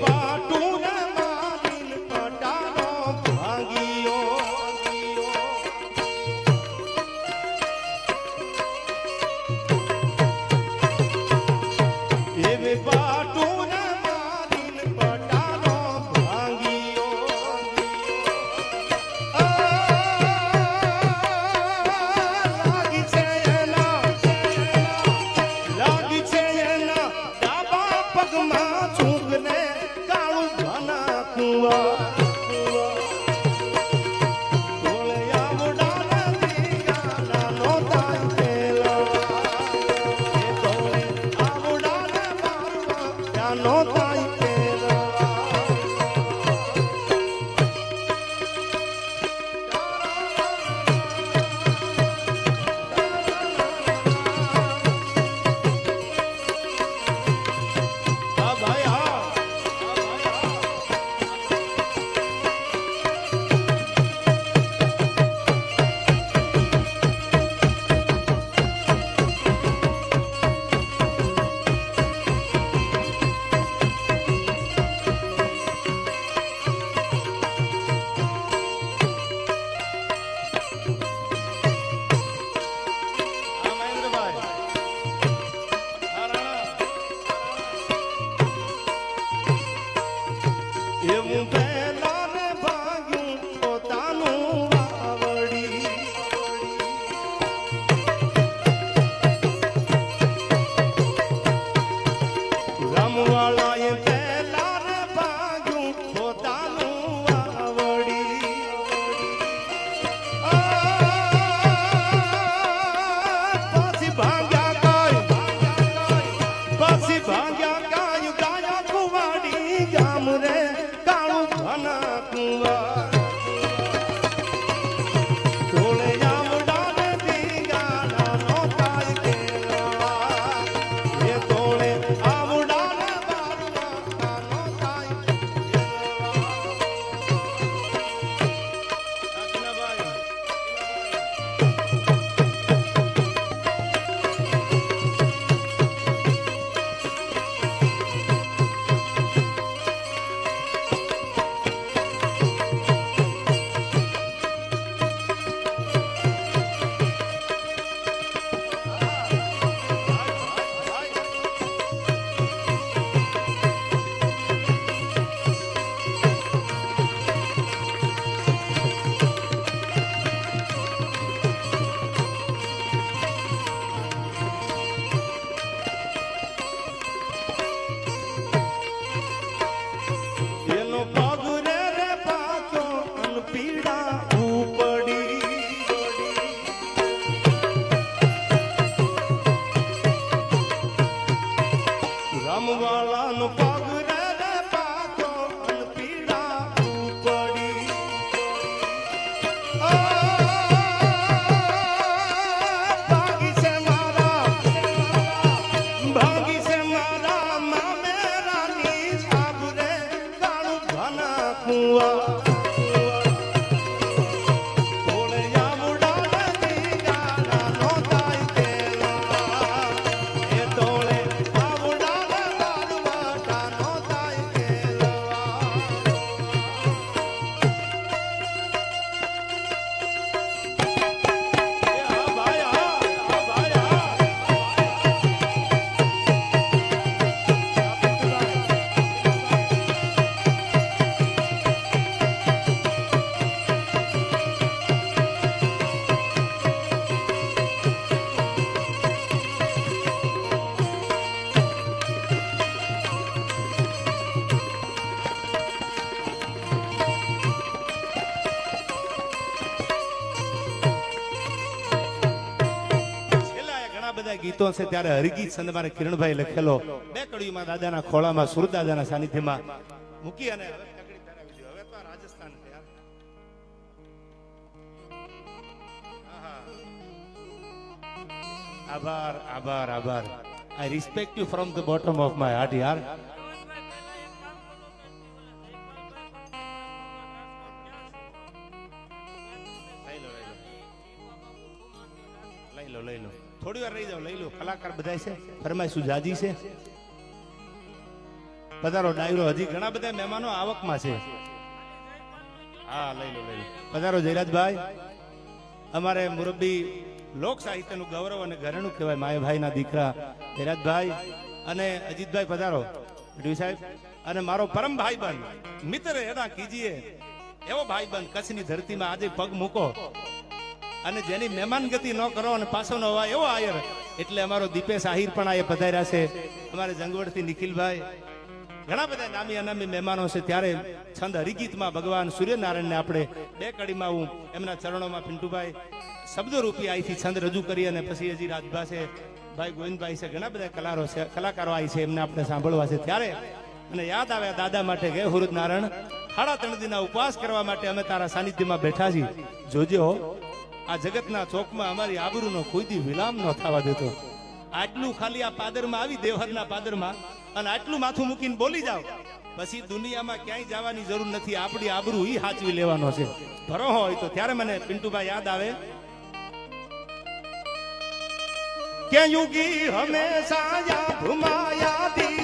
पाठ love. ગીતો છે ત્યારે હરગીત સંદમારે કિરણભાઈ લખેલો. બે કડીમાં દાદાના ખોળામાં, સુરદાદાના સાનિધ્યમાં મૂકી અને હવે તો રાજસ્થાન આભાર આભાર આભાર. I respect you from the bottom of my heart યાર. લઈ લો લઈ લો. થોડી વાર રહી જાઓ, લઈ લો. કલાકાર બધા છે ફરમાય સુજાજી છે? પધારો, ડાયરો હજી ઘણા બધા મહેમાનો આવકમાં છે. હા, લઈ લો લઈ લો. પધારો, જયરાજભાઈ. અમારે મુરબ્બી લોક સાહિત્યનું ગૌરવ અને ઘરેણું કહેવાય માયાભાઈના દીકરા જયરાજભાઈ. અને અજીતભાઈ, પધારો. ડ્યુ સાહેબ. અને મારો પરમ ભાઈ બંધ મિત્ર એના કીજીએ એવો ભાઈ બંધ કચ્છની ધરતીમાં આજે પગ મૂકો. અને જેની મહેમાન ગતિ ન કરો અને પાછો ન હોય એવો આયર. એટલે અમારો દીપેશ આહિર પણ આ પધાર્યા છે. અમારે જંગવડથી નિખિલભાઈ. ઘણા બધા નામી અનામી મહેમાનો છે. ત્યારે છંદ હરિગીતમાં ભગવાન સૂર્યનારાયણને આપણે બે કડીમાં હું એમના ચરણોમાં પિન્ટુભાઈ શબ્દો રૂપી અહીંથી છંદ રજૂ કરી અને પછી હજી રાજભા છે, ભાઈ ગોવિંદભાઈ છે, ઘણા બધા કલારો છે, કલાકારો આવી છે એમને આપણે સાંભળવા છે. ત્યારે અને યાદ આવ્યા દાદા માટે ગયે હુરુદ નારાયણ સાડા ત્રણ દિના ઉપવાસ કરવા માટે અમે તારા સાનિધ્યમાં બેઠા છીએ. જોજે આ જગતના ચોકમાં અમારી આબરૂનો કોઈ દી વિલામ ન થવા દેતો. આટલું ખાલી આ પાદરમાં આવી, દેવહરના પાદરમાં, અને આટલું માથું મૂકીને બોલી જાવ પછી દુનિયામાં ક્યાંય જવાની જરૂર નથી, આપણી આબરૂ ઈ હાચવી લેવાનો છે. ભરો હોય તો ત્યારે મને પિન્ટુભાઈ યાદ આવે. કે યુગી હંમેશા યાદ હુમાયા દીદનું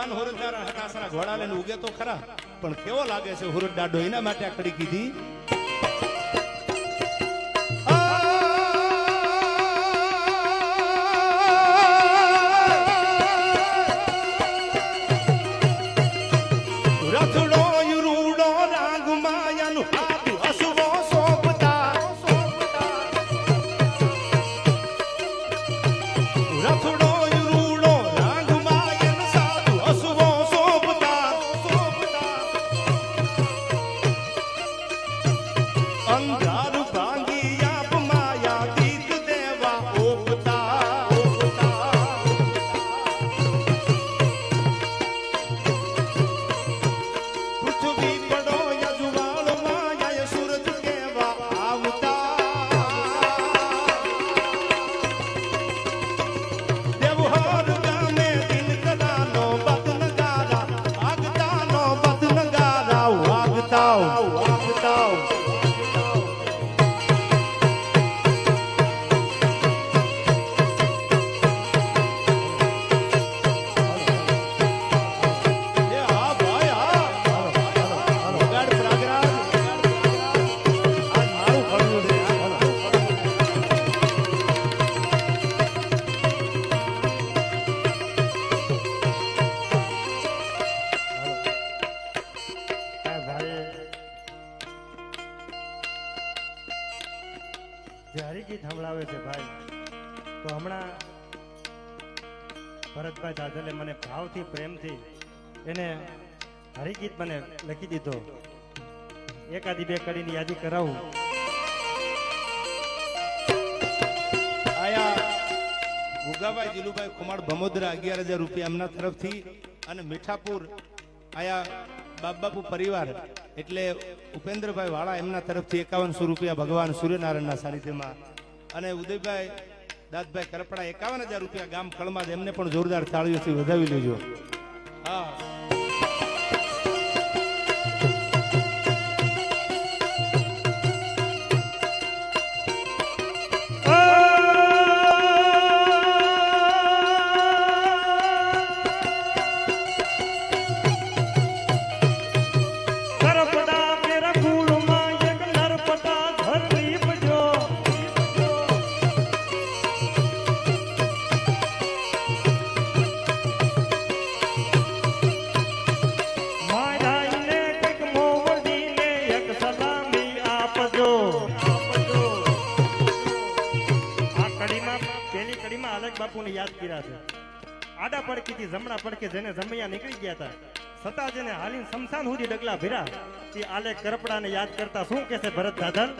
ભગવાન હુરદારા હતાશના ઘોડા લઈને ઉગે તો ખરા. પણ કેવો લાગે છે હુરદ દાડો એના માટે આ કીધી? જીલુભાઈ ભમોદરા અગિયાર હજાર રૂપિયા એમના તરફથી અને મીઠાપુર આયા બાપબાપુ પરિવાર એટલે ઉપેન્દ્રભાઈ વાળા એમના તરફથી એકાવનસો રૂપિયા ભગવાન સૂર્યનારાયણના સાનિધ્યમાં. અને ઉદયભાઈ, દાદભાઈ કરપડા એકાવન હજાર રૂપિયા ગામ કળમાં એમને પણ જોરદાર તાળીઓથી વધાવી લેજો. હા. યાદ કર્યા છે. આડા પડકીથી જમણા પડકે જેને જમૈયા નીકળી ગયા હતા છતાં જેને હાલીને સમસાન સુધી ડગલા ભીરા તે આલે કરપડાને યાદ કરતા શું કહેશે ભરત દાદલ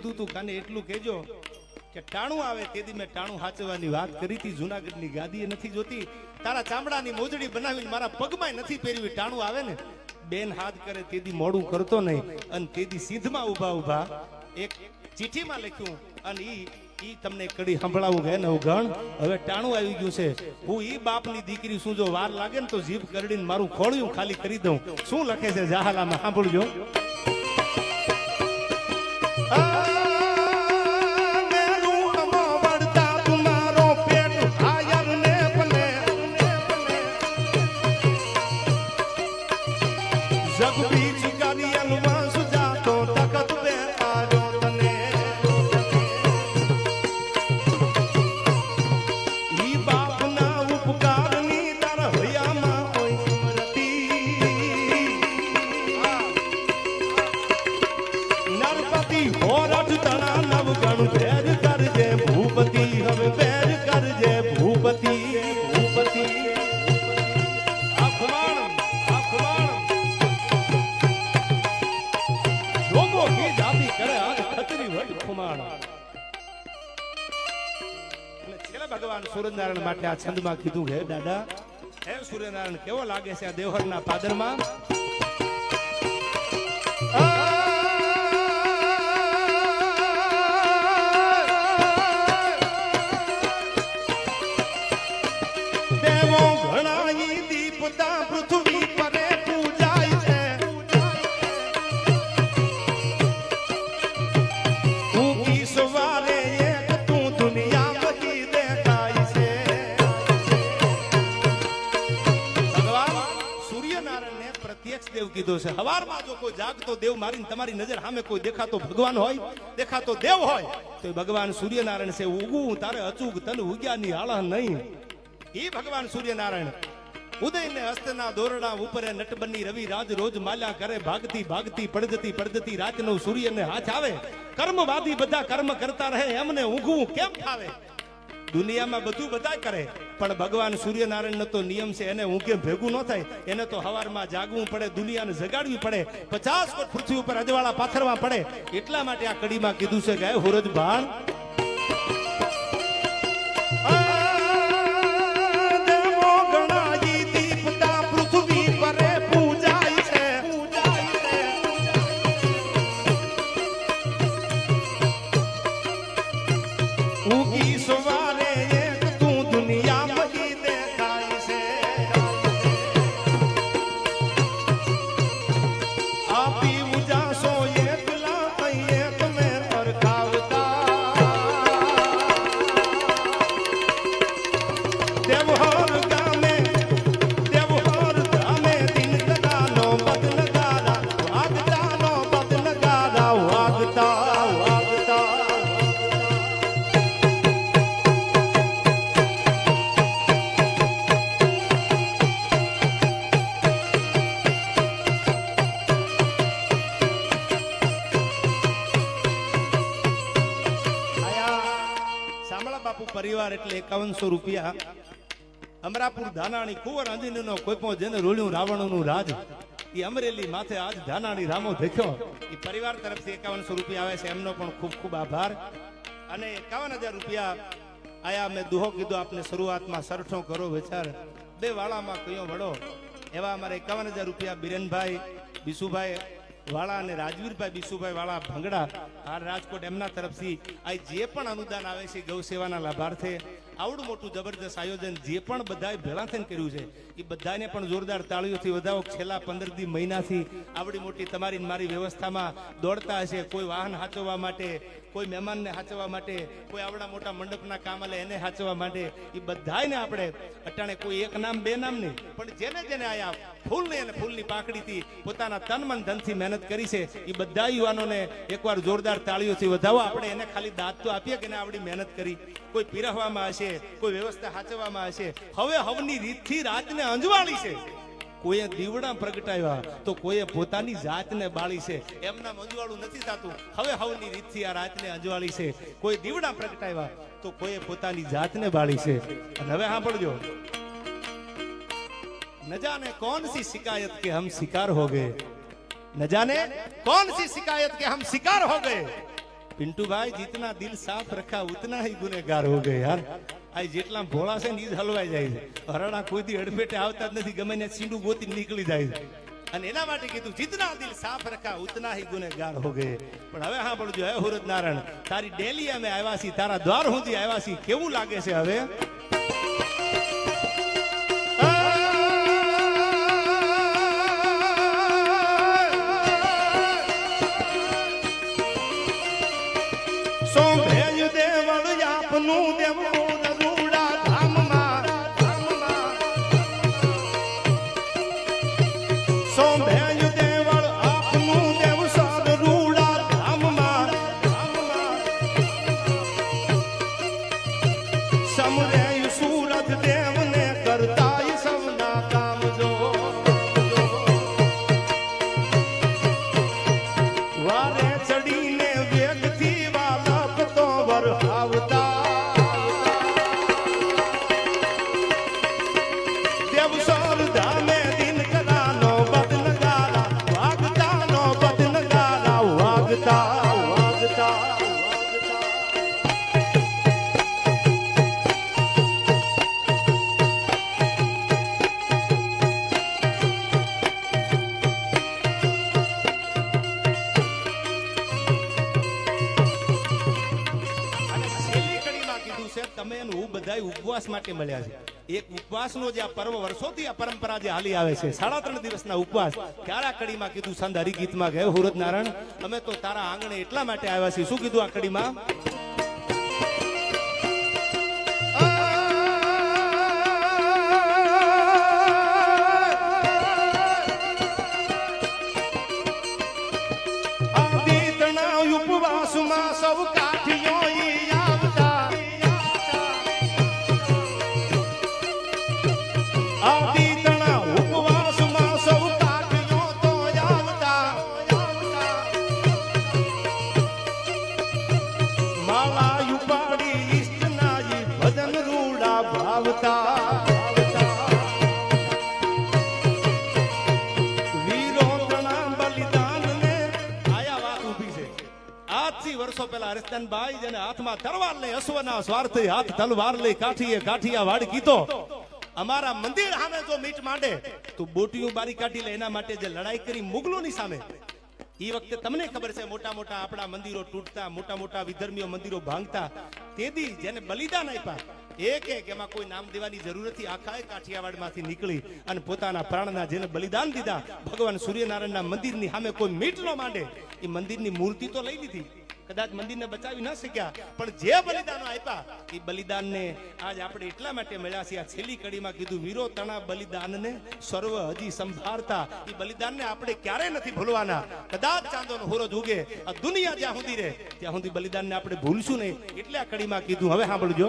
કીધું તું, કાને એટલું કહેજો કે ટાણું આવે તેથી મેં ટાણું હાચવાની વાત કરી હતી. જુનાગઢની ગાદીએ નથી જોતી. તારા ચામડાની મોજડી બનાવીને મારા પગમાં નથી પહેરવી ટાણું આવે ને, બેન હાથ કરે તેથી મોડું કરતો નહીં. અને તેથી સીધમાં ઊભા ઊભા એક ચિઠ્ઠીમાં લખ્યું, અને ઈ ઈ તમને કડી સંભળાવું કે ને હવે ટાણું આવી ગયું છે. હું ઈ બાપની દીકરી શું જો વાર લાગે ને તો જીભ કરડીને મારું ખોળ્યું ખાલી કરી દઉં. શું લખે છે? જાહાલામાં સાંભળજો. મેરું છેલ્લા ભગવાન સૂર્યનારાયણ માટે આ છંદમાં કીધું, હે દાદા, હે સૂર્યનારાયણ, કેવો લાગે છે આ દેવહરના પાદરમાં? કીધો છે, હવારમાં જો કોઈ જાગતો દેવ મારીને તમારી નજર સામે કોઈ દેખાતો ભગવાન હોય, દેખાતો દેવ હોય, તો ભગવાન સૂર્યનારાયણ છે. ઉગવું તારે અચૂક તને ઉગ્યાની આળહ નહીં. એ ભગવાન સૂર્યનારાયણ, ઉદયને હસ્તના દોરડા ઉપરે નટબની રવિ રાજ રોજ માલ્યા કરે ભાગતી ભાગતી પડદતી નું રાતનો સૂર્યને હાથ આવે. કર્મવાદી બધા કર્મ કરતા રહે, એમને ઊંઘવું કેમ ફાવે? દુનિયામાં બધું બધા કરે. પણ ભગવાન સૂર્યનારાયણનો તો નિયમ છે, એને હું કેમ ભેગું ન થાય. એને તો હવારમાં જાગવું પડે, દુનિયાને જગાડવી પડે. પચાસ કોટ પૃથ્વી ઉપર અજવાળા પાથરવા પડે. એટલા માટે આ કડીમાં કીધું છે કે હુરજ ભાણ એટલે એકાવનસો રૂપિયા. અમરાપુર ધાનાણી કુંવર અંજનીનો કોઈ પણ જેને રોળ્યું રાવણનું રાજ એ અમરેલી માથે આજ ધાનાણી રામો દેખ્યો. એ પરિવાર તરફથી એકાવનસો રૂપિયા આવે છે, એમનો પણ ખૂબ ખૂબ આભાર. અને એકાવન હજાર રૂપિયા આયા મેં દુહો કીધો આપને શરૂઆતમાં, સરઠો કરો વિચાર. બે વાળામાં કયો વડો એવા અમારે એકાવન હજાર રૂપિયા બિરેનભાઈ, બિશુભાઈ વાળા અને રાજવીરભાઈ બીસુભાઈ વાળા ભંગડા આ રાજકોટ એમના તરફથી. આ જે પણ અનુદાન આવે છે ગૌ સેવાના લાભાર્થે આવડું મોટું જબરદસ્ત આયોજન જે પણ બધાએ ભેળા થઈને કર્યું છે, એ બધાને પણ જોરદાર તાળીઓથી વધાવો. છેલ્લા પંદર દી મહિનાથી આવડી મોટી તમારી મારી વ્યવસ્થામાં દોડતા હશે. કોઈ વાહન હાચવવા માટે, કોઈ મહેમાનને હાચવવા માટે, કોઈ આવડા મોટા મંડપના કામ આલે એને હાચવવા માટે, એ બધાને આપણે અટાણે કોઈ એક નામ, બે નામ નહીં, પણ જેને જેને આયા ફૂલની અને ફૂલની પાંખડીથી પોતાના તન મન ધનથી મહેનત કરી છે, એ બધા યુવાનોને એકવાર જોરદાર તાળીઓથી વધાવો. આપણે એને ખાલી દાંત તો આપીએ કે આવડી મહેનત કરી. કોઈ પીરહવામાં હશે હશે કોઈ વ્યવસ્થા સાચવવામાં હશે હવે હવની રીતથી રાતને અંજવાળી છે. કોઈએ દીવડા પ્રગટાવ્યા તો કોઈએ પોતાની જાતને બાળી છે. એમના અંજવાળું નથી થતું. હવે હવની રીતથી આ રાતને અંજવાળી છે. કોઈ દીવડા પ્રગટાવ્યા તો કોઈએ પોતાની જાતને બાળી છે. અને હવે સાંભળજો. નજાને કોણ સી શિકાયત કે હમ શિકાર હો ગયે? નજાને કોણ સી શિકાયત કે હમ શિકાર હો ગયે? પિન્ટુ ભાઈ જીતના દિલ સાફ રખા ઉતના હી ગુનેગાર હો ગયે યાર. આ જેટલા ભોળા છે ને એ હલવાઈ જાય છે. હરણા કોઈથી અડફેટે આવતા જ નથી, ગમે ને સીંડું ગોતી નીકળી જાય છે. અને એના માટે કીધું જીતના દિલ સાફ રખા, ઉતના હી ગુનેગાર હો ગયે. પણ હવે હા પડજો હે હુરત નારાયણ તારી ડેલી અમે આવ્યા છીએ તારા દ્વાર સુધી આવ્યા છીએ કેવું લાગે છે હવે? સોંભેજ ઉપવાસ મળ્યા છે? એક ઉપવાસનો જે આ પર્વ, વર્ષોથી આ પરંપરા જે હાલી આવે છે, સાડા ત્રણ દિવસના ઉપવાસ ત્યારે આ કડીમાં કીધું સંધારી ગીતમાં ગયો હુરત નારાયણ, અમે તો તારા આંગણે એટલા માટે આવ્યા છીએ. શું કીધું આ કડીમાં? અશ્વના સ્વાર્થી હાથ તલવાર લઈ કાઠીએ કાઠિયા વાડ કીતો અમારા મંદિર સામે જો મીટ માંડે, તો બોટીઓ બારી કાઢી લે, એના માટે જે લડાઈ કરી મુગલોની સામે. એ વખતે તમને ખબર છે, મોટા મોટા આપણા મંદિરો તૂટતા, મોટા મોટા વિધર્મીઓ મંદિરો ભાંગતા. તેદી જેને બલિદાન આપ્યા, એક એક એમાં કોઈ નામ દેવાની જરૂર નથી. આખા કાઠિયાવાડમાંથી નીકળી અને પોતાના પ્રાણના જેને બલિદાન દીધા, ભગવાન સૂર્યનારાયણના મંદિરની સામે કોઈ મીટ ન માંડે. એ મંદિરની મૂર્તિ તો લઈ લીધી. કદાચ મંદિરને બચાવી ન શક્યા, પણ જે બલિદાનો આપ્યા, એ બલિદાનને આજ આપણે એટલા માટે મળ્યા છે આ છેલ્લી કડીમાં કીધું, વીરો તણા બલિદાનને સર્વ હજી સંભાળતા. એ બલિદાનને આપણે ક્યારેય નથી ભૂલવાના. કદાચ ચાંદોનો હોરોજ ઉગે આ દુનિયા જ્યાં સુધી રહે, ત્યાં સુધી બલિદાનને આપણે ભૂલશું નહીં. એટલે આ કડીમાં કીધું, હવે સાંભળજો.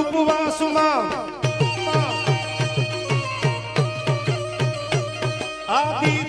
ઉપવાસમાં দাদি